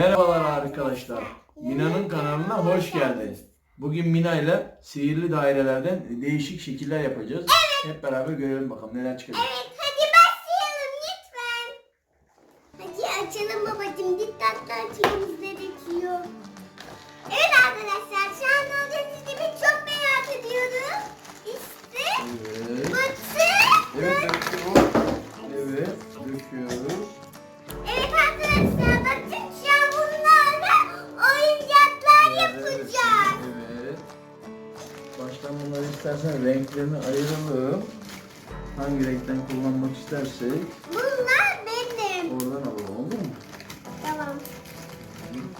Merhabalar arkadaşlar. Mina'nın kanalına hoş geldiniz. Bugün Mina ile sihirli dairelerden değişik şekiller yapacağız. Hep beraber görelim bakalım neler çıkacak. Evet hadi başlayalım lütfen. Hadi açalım babacığım. Dikkatli açmamız gerekiyor. Evet arkadaşlar renklerini ayıralım. Hangi renkten kullanmak istersek Bunlar benim. oradan alalım olur mu? Tamam.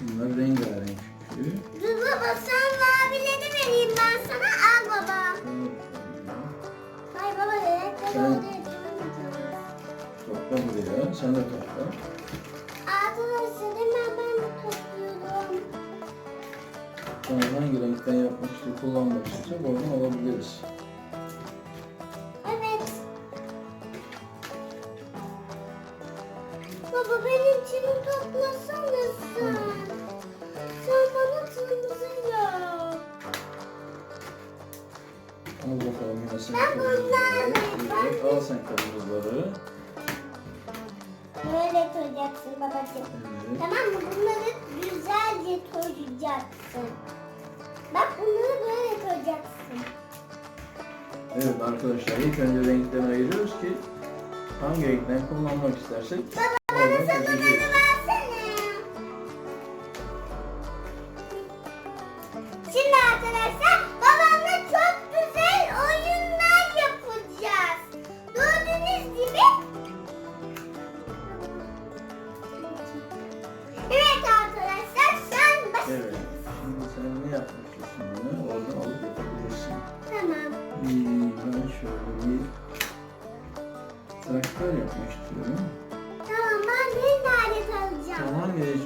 Bunlar rengarenk çünkü. Dur baba sen mavileri vereyim ben sana. Al baba. Hay baba renkleri Sen- oraya Topla buraya. Sen de topla. Arkadaşlar hemen ben de topluyorum. Sonra hangi renkten yapmak istiyor, kullanmak istiyorsak oradan alabiliriz. Yine sen kırmızıları. yaparım. Al sen kırmızıları. Böyle koyacaksın babacığım. Evet. Tamam mı? Bunları güzelce koyacaksın. Bak bunları böyle koyacaksın. Evet arkadaşlar ilk önce renklerini ayırıyoruz ki hangi renkten kullanmak istersek oradan Sabunları seçeceğiz. versene.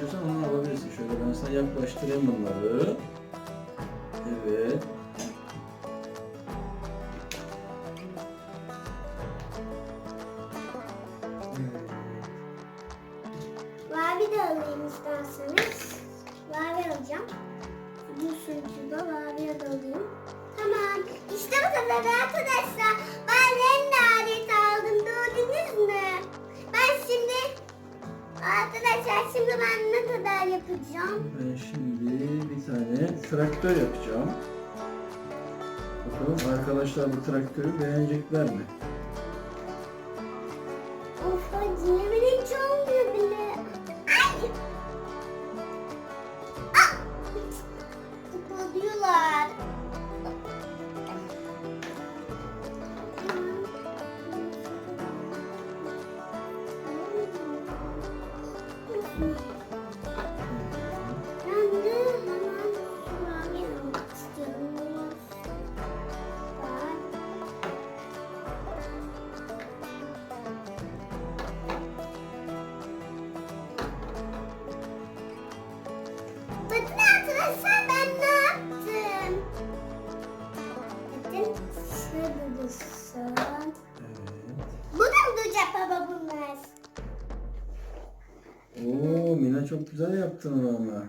İstiyorsan onu alabilirsin. Şöyle ben sana yaklaştırayım bunları. Evet. Mavi de alayım isterseniz. Mavi. Bu sürücüde mavi de alayım. Tamam. İşte bu kadar arkadaşlar. Arkadaşlar şimdi ben ne kadar yapacağım? Ben şimdi bir tane traktör yapacağım. Bakalım arkadaşlar bu traktörü beğenecekler mi? Of hadi yemin hiç olmuyor bile. Ay! Ah! Tıkladıyorlar. Bakın arkadaşlar ben çok güzel yaptın onu ama.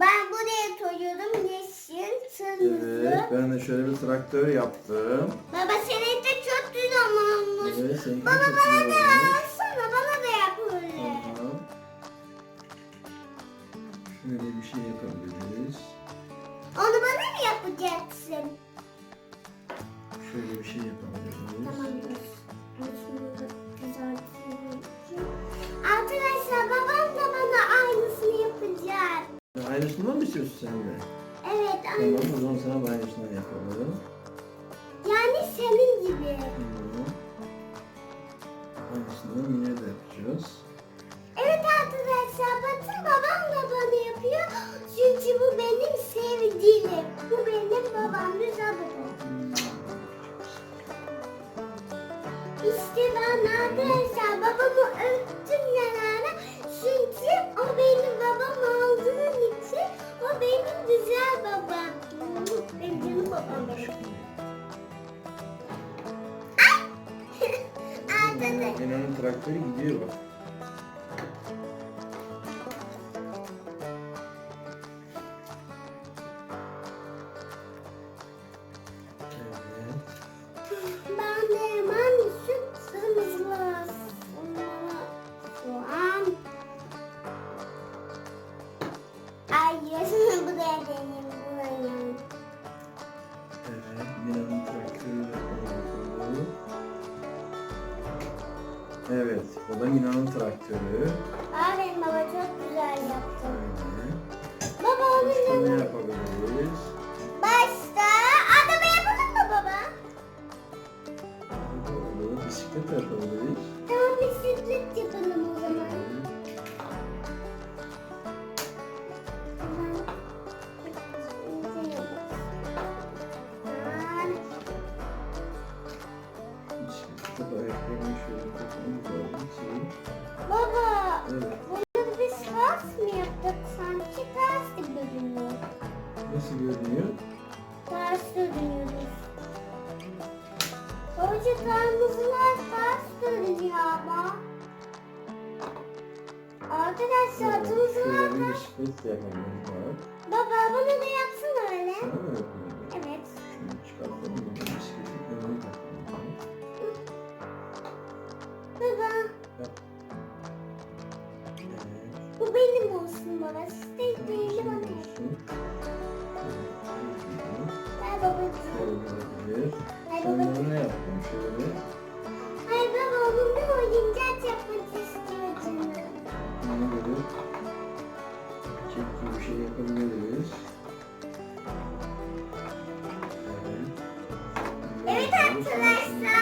Ben buraya koyuyorum yeşil, kırmızı. Evet ben de şöyle bir traktör yaptım. Baba senin de çok güzel olmuş. Evet seninki Baba çok bana güzel da olmuş. alsana bana da yap öyle. Tamam. Şöyle bir şey yapabiliriz. Onu bana mı yapacaksın? Şöyle bir şey yapabiliriz. Tamamdır. Aynısından mı istiyorsun sen de? Evet Tamam aynı. o zaman sana aynısından yapalım. Yani senin gibi. Tamam. Mina'nın traktörü gidiyor bak. Traktörü. Aferin baba çok güzel yaptın. Şöyle. Baba onun Başka ne yanına. yapabiliriz? Başta araba yapalım mı baba? Olur, bisiklet yapabiliriz. Tamam bisiklet yapalım o zaman. Hoca kırmızılar ters görünüyor ama. Arkadaşlar Şöyle bir ters. Baba bunu da yapsana öyle. Evet. Baba bu benim olsun baba. Siz de yapın. Olsun. Ver babacığım. Hayır babacığım. bunu ne yaptın şöyle? Hayır baba onun bir oyuncak yapmak istiyor canım. Buna göre gibi bir şey yapabiliriz. Evet. Evet arkadaşlar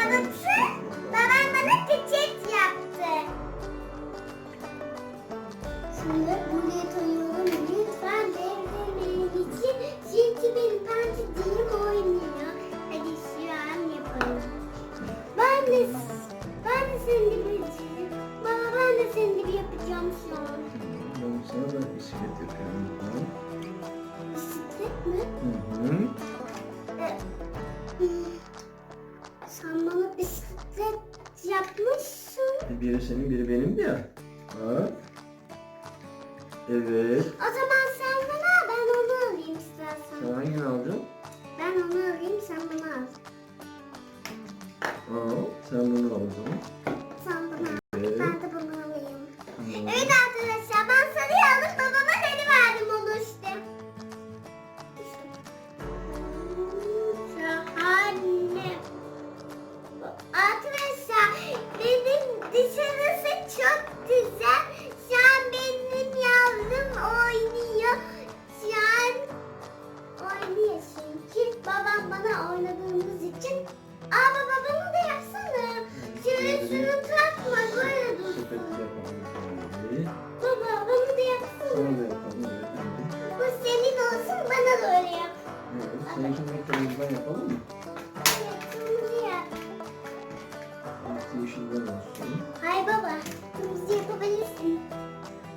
Sen bana bisiklet yapmışsın. Biri senin biri benim ya. Bak. Evet. O zaman sen bana al, ben onu alayım istersen. Sen hangini alacaksın? Ben onu alayım sen bana al. Al. Sen bunu al o zaman. Sen bana al. Evet. Ben de bunu alayım. Tamam. Evet arkadaşlar yapalım mı? Kırmızı yap. Olsun. Hay baba kırmızı yapabilirsin.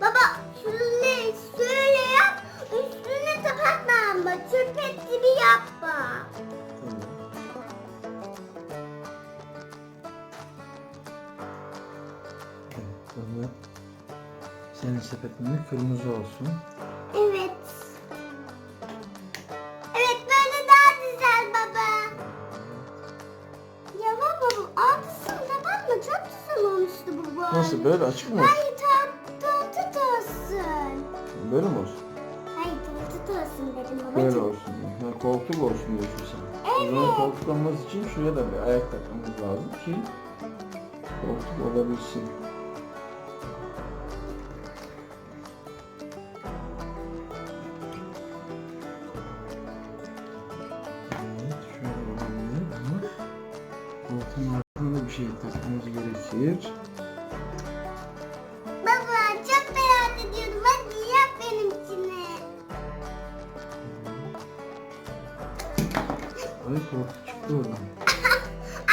Baba şöyle şöyle yap. Üstüne kapatma ama çöpet gibi yapma. Tamam. Senin sepetinde kırmızı olsun. Evet Nasıl böyle açık mı? Hayır tam tortu olsun. Böyle mi olsun? Hayır tortu olsun dedim babacığım. Böyle olsun. Ha, koltuk olsun diyorsun sen. O zaman koltuk olması için şuraya da bir ayak takmamız lazım ki koltuk olabilsin. Evet, şöyle olabilir ama koltuğun altına da bir şey takmamız gerekir. Koltuk çıktı oradan.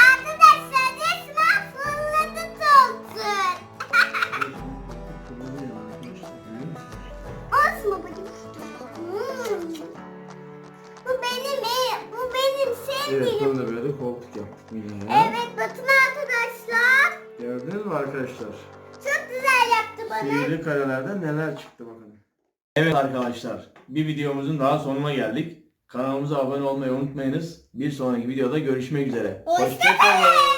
Arkadaşlar resmen fırladı koltuk. Kırmızı yanar arkadaşlar, görüyor musunuz? Olsun babacığım. Hmm. Bu benim ev. Bu benim Evet, sevdiğim. burada böyle koltuk yaptık yine. Evet bakın arkadaşlar. Gördünüz mü arkadaşlar? Çok güzel yaptı bana. Sihirli karelerden neler çıktı bakın. Evet arkadaşlar, bir videomuzun daha sonuna geldik. Kanalımıza abone olmayı unutmayınız. Bir sonraki videoda görüşmek üzere. Hoşça Hoşça kalın.